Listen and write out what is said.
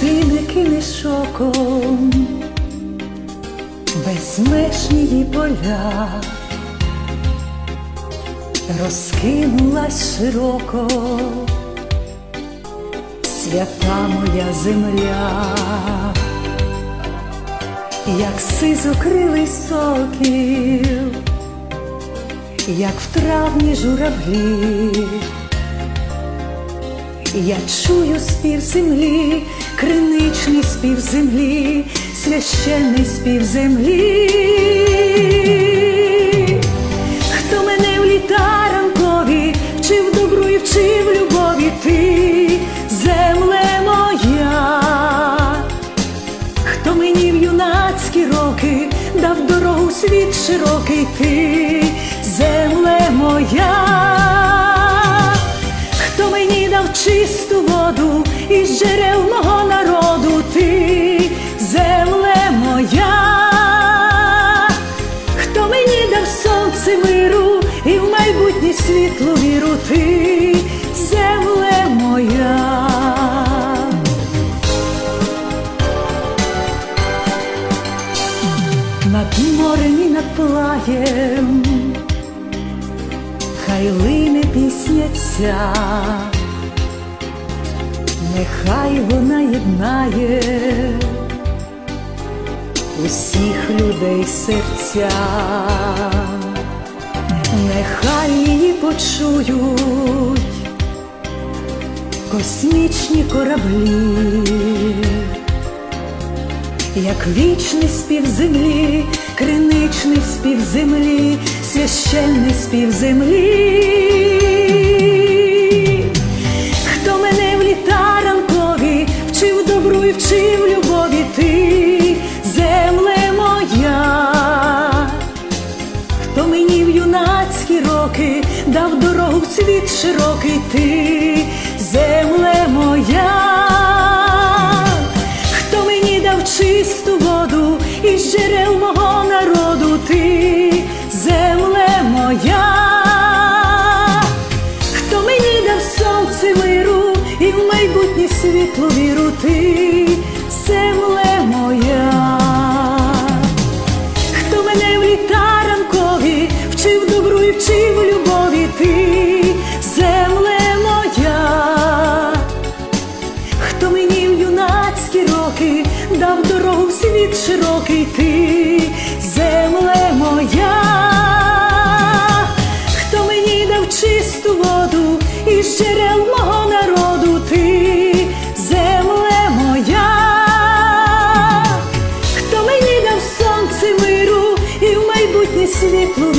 ти не кинеш оком. Безмежні її поля, розкинулась широко. Свята моя земля, як сизокрилий сокіл, як в травні журавлі. Я чую спів землі, криничний спів землі, священний спів землі. Хто мене в літа ранкові вчив добру і вчив любові ти, земле моя, хто мені в юнацькі роки дав дорогу світ широкий ти, воду із джерел мого народу, ти, земле моя, хто мені дав сонце миру і в майбутнє світлу віру, ти, земле моя. Над морем і над плаєм хай лине пісня ця, нехай вона єднає усіх людей серця, нехай її почують космічні кораблі як вічний спів землі, криничний спів землі, священний спів землі. Юнацькі роки дав дорогу в світ широкий ти, земле моя. Хто мені дав чисту воду із джерел мого народу, ти, земле моя, хто мені дав сонце миру і в майбутнє світло віру, ти, земле моя, світ широкий ти, земле моя, хто мені дав чисту воду із джерел мого народу ти, земле моя, хто мені дав сонце миру і в майбутнє світло.